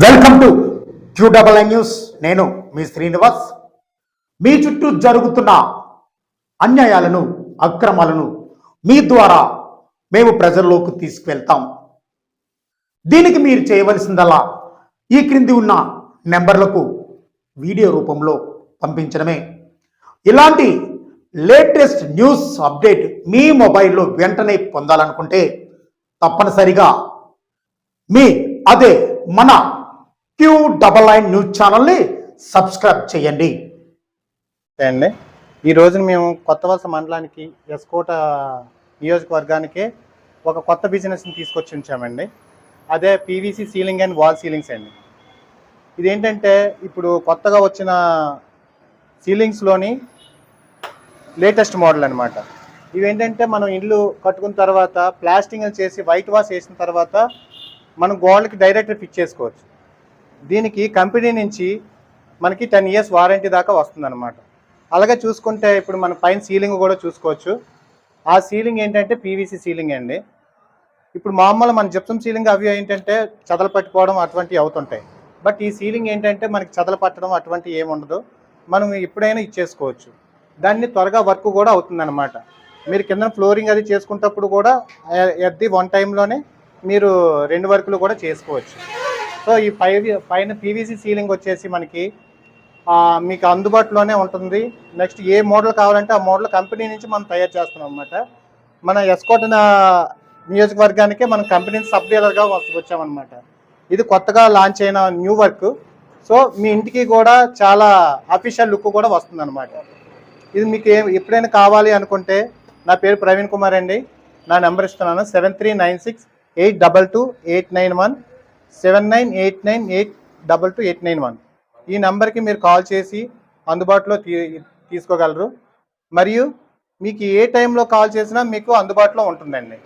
Welcome to Q double I news నేను మీ శ్రీనివాస్. మీ చుట్టూ జరుగుతున్న అన్యాయాలను అక్రమాలను మీ ద్వారా మేము ప్రజల్లోకి తీసుకువెళ్తాం. దీనికి మీరు చేయవలసిందల్లా ఈ క్రింది ఉన్న నెంబర్లకు వీడియో రూపంలో పంపించడమే. ఇలాంటి లేటెస్ట్ న్యూస్ అప్డేట్ మీ మొబైల్లో వెంటనే పొందాలనుకుంటే తప్పనిసరిగా మీ అదే మన క్యూ డబల్ నైన్ న్యూస్ ఛానల్ని సబ్స్క్రైబ్ చేయండి. అండి ఈ రోజున మేము కొత్త వలస మండలానికి ఎస్కోట నియోజకవర్గానికి ఒక కొత్త బిజినెస్ని తీసుకొచ్చి ఉంచామండి. అదే PVC ceiling and wall ceilings అండి. ఇదేంటంటే ఇప్పుడు కొత్తగా వచ్చిన సీలింగ్స్లోని లేటెస్ట్ మోడల్ అనమాట ఇవేంటంటే మనం ఇల్లు కట్టుకున్న తర్వాత ప్లాస్టింగ్ చేసి వైట్ వాష్ వేసిన తర్వాత మనం గోడలకి డైరెక్ట్ ఫిట్ చేసుకోవచ్చు. దీనికి కంపెనీ నుంచి మనకి టెన్ ఇయర్స్ వారంటీ దాకా వస్తుందన్నమాట. అలాగే చూసుకుంటే ఇప్పుడు మన పైన సీలింగ్ కూడా చూసుకోవచ్చు. ఆ సీలింగ్ ఏంటంటే పీవీసీ సీలింగ్ అండి. ఇప్పుడు మామూలు మన జిప్సం సీలింగ్ అవి ఏంటంటే చదలు పట్టుకోవడం అటువంటివి అవుతుంటాయి. బట్ ఈ సీలింగ్ ఏంటంటే మనకి చదలు పట్టడం అటువంటివి ఏముండదు మనం ఎప్పుడైనా ఇచ్చేసుకోవచ్చు. దాన్ని త్వరగా వర్క్ కూడా అవుతుందన్నమాట. మీరు కింద ఫ్లోరింగ్ అది చేసుకున్నప్పుడు కూడా ఎట్ ది వన్ టైంలోనే మీరు రెండు వర్కులు కూడా చేసుకోవచ్చు. సో ఈ పై పైన పీవీసీ సీలింగ్ వచ్చేసి మనకి మీకు అందుబాటులోనే ఉంటుంది. నెక్స్ట్ ఏ మోడల్ కావాలంటే ఆ మోడల్ కంపెనీ నుంచి మనం తయారు చేస్తున్నాం అనమాట మన ఎస్కోట నియోజకవర్గానికి మనం కంపెనీ సబ్ డీలర్గా వచ్చామన్నమాట. ఇది కొత్తగా లాంచ్ అయిన న్యూ వర్క్ సో మీ ఇంటికి కూడా చాలా అఫీషియల్ లుక్ కూడా వస్తుంది ఇది మీకు ఏ ఎప్పుడైనా కావాలి అనుకుంటే నా పేరు ప్రవీణ్ కుమార్ అండి. నా నెంబర్ ఇస్తున్నాను. Seven three nine six eight double two eight nine one seven nine eight nine eight double two eight nine one ఈ నెంబర్కి మీరు కాల్ చేసి అందుబాటులో తీ తీసుకోగలరు. మరియు మీకు ఏ టైంలో కాల్ చేసినా మీకు అందుబాటులో ఉంటుందండి.